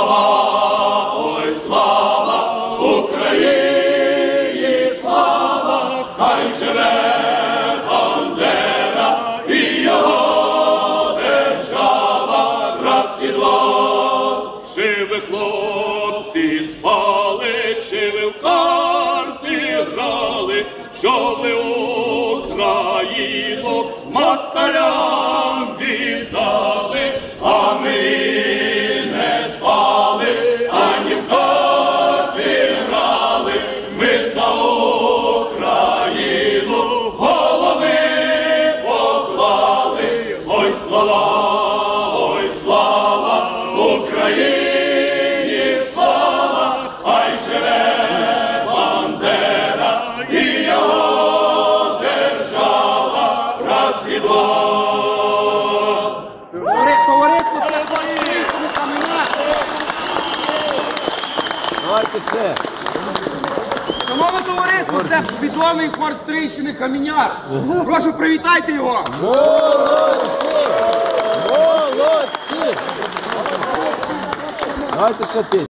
слава, ой, слава Україні, слава, хай живе і його раз і два, чи хлопці спали, чи ви в карти грали, що ви Україну москаля. Україні слава, ай живе Бандера і його держава, раз і два. Товариство, це. Давайте ще. Шановне товариство, це відомий хор Стрийщини Каменяр. Прошу, привітайте його. Молодці! Молодці! Давайте ще ти.